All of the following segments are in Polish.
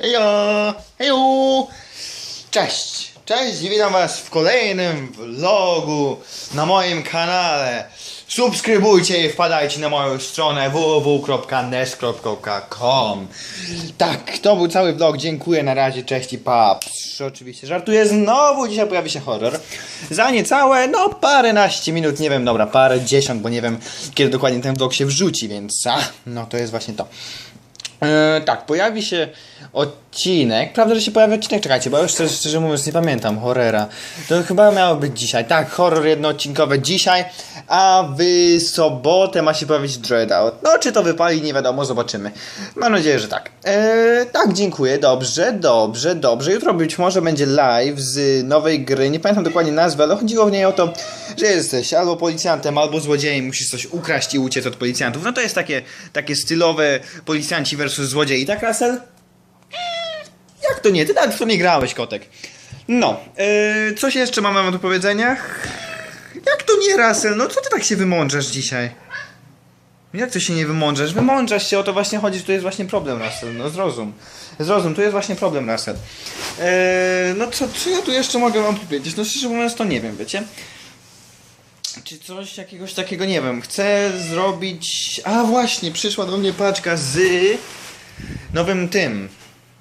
Hejo! Hejo! Cześć! Cześć! Witam was w kolejnym vlogu na moim kanale. Subskrybujcie i wpadajcie na moją stronę www.nes.com Tak, to był cały vlog. Dziękuję, na razie, cześć i pa. Psz, oczywiście żartuję, znowu dzisiaj pojawi się horror. Za niecałe, no paręnaście minut, nie wiem, dobra, parę dziesiąt, bo nie wiem kiedy dokładnie ten vlog się wrzuci, więc a, no to jest właśnie to. E, tak, pojawi się odcinek. Prawda, że się pojawi odcinek? Czekajcie, bo już szczerze, szczerze mówiąc nie pamiętam horrora. To chyba miało być dzisiaj. Tak, horror jednoodcinkowy dzisiaj, a w sobotę ma się pojawić Dreadout. No, czy to wypali, nie wiadomo, zobaczymy. Mam nadzieję, że tak. E, tak, dziękuję, dobrze, dobrze, dobrze. Jutro być może będzie live z nowej gry. Nie pamiętam dokładnie nazwy, ale chodziło w niej o to, że jesteś albo policjantem, albo złodziejem, musisz coś ukraść i uciec od policjantów. No to jest takie, takie stylowe policjanci versus złodziei, tak, Russell? Jak to nie? Ty nawet w to nie grałeś, kotek. No, yy, coś jeszcze mamy wam do powiedzenia? Jak to nie, Russell? No co ty tak się wymądrzasz dzisiaj? Jak to się nie wymądrzasz? Wymądrzasz się, o to właśnie chodzi, tu jest właśnie problem, Russell. No zrozum. Zrozum, tu jest właśnie problem, Russell. Yy, no co, co ja tu jeszcze mogę wam powiedzieć? No szczerze mówiąc to nie wiem, wiecie? Czy coś jakiegoś takiego, nie wiem, chcę zrobić... A właśnie, przyszła do mnie paczka z nowym tym.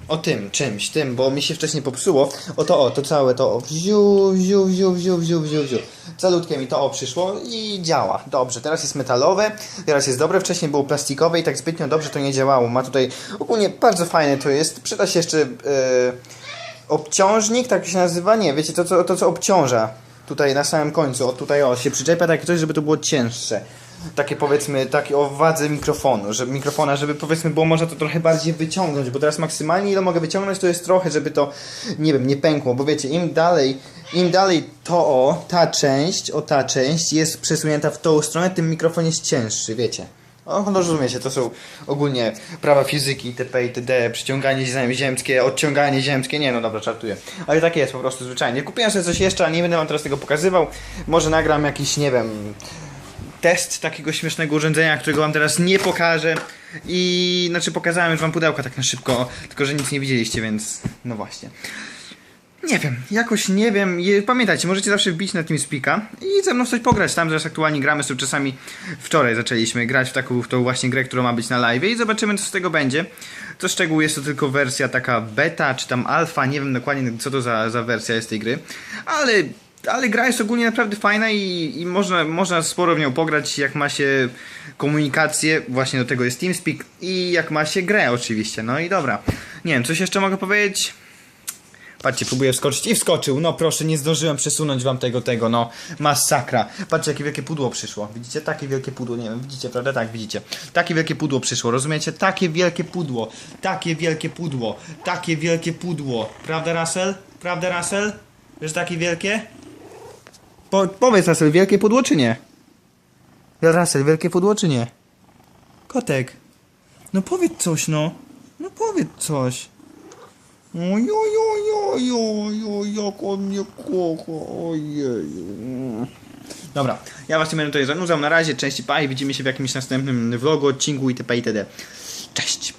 O tym, czymś, tym, bo mi się wcześniej popsuło. O to, o, to całe to, o, wziu, wziu, wziu, wziu, wziu, wziu, wziu. Calutkie mi to o przyszło i działa. Dobrze, teraz jest metalowe, teraz jest dobre, wcześniej było plastikowe i tak zbytnio dobrze to nie działało. Ma tutaj, ogólnie bardzo fajne to jest. Przyda się jeszcze e, obciążnik, tak się nazywa, nie, wiecie, to co, to co obciąża. Tutaj na samym końcu, o tutaj o, się przyczepia takie coś, żeby to było cięższe takie powiedzmy, takie o wadze mikrofonu, żeby mikrofona, żeby powiedzmy było można to trochę bardziej wyciągnąć, bo teraz maksymalnie ile mogę wyciągnąć to jest trochę, żeby to, nie wiem, nie pękło, bo wiecie, im dalej, im dalej to o, ta część, o ta część jest przesunięta w tą stronę, tym mikrofon jest cięższy, wiecie. O, no rozumiecie, to są ogólnie prawa fizyki, itp. itd. Przyciąganie ziem- ziemskie, odciąganie ziemskie, nie no dobra, czartuję. Ale tak jest po prostu zwyczajnie. Kupiłem sobie coś jeszcze, ale nie będę wam teraz tego pokazywał. Może nagram jakiś, nie wiem, test takiego śmiesznego urządzenia, którego wam teraz nie pokażę. I znaczy pokazałem już wam pudełka tak na szybko, tylko że nic nie widzieliście, więc no właśnie. Nie wiem, jakoś nie wiem. Pamiętajcie, możecie zawsze wbić na TeamSpeak'a i ze mną coś pograć. Tam teraz aktualnie gramy sobie czasami. Wczoraj zaczęliśmy grać w taką w tą właśnie grę, która ma być na live i zobaczymy co z tego będzie. Co szczegół jest to tylko wersja taka beta czy tam alfa, nie wiem dokładnie co to za, za wersja jest tej gry, ale ale gra jest ogólnie naprawdę fajna i, i można, można sporo w nią pograć, jak ma się komunikację, właśnie do tego jest TeamSpeak i jak ma się grę oczywiście. No i dobra. Nie wiem, coś jeszcze mogę powiedzieć? Patrzcie, próbuję wskoczyć i wskoczył. No proszę, nie zdążyłem przesunąć wam tego, tego, no. Masakra. Patrzcie, jakie wielkie pudło przyszło. Widzicie? Takie wielkie pudło, nie wiem, widzicie, prawda? Tak, widzicie. Takie wielkie pudło przyszło, rozumiecie? Takie wielkie pudło. Takie wielkie pudło. Takie wielkie pudło. Prawda, Russell? Prawda, Russell? Wiesz, takie wielkie? Po, powiedz, Russell, wielkie pudło czy nie? Russell, wielkie pudło czy nie? Kotek. No powiedz coś, no. No powiedz coś. Ojojojojoj, jak on mnie kocha, ojeju. Dobra, ja was nie będę tutaj zanudzał. Na razie, cześć i pa i widzimy się w jakimś następnym vlogu, odcinku itp. itd. Cześć!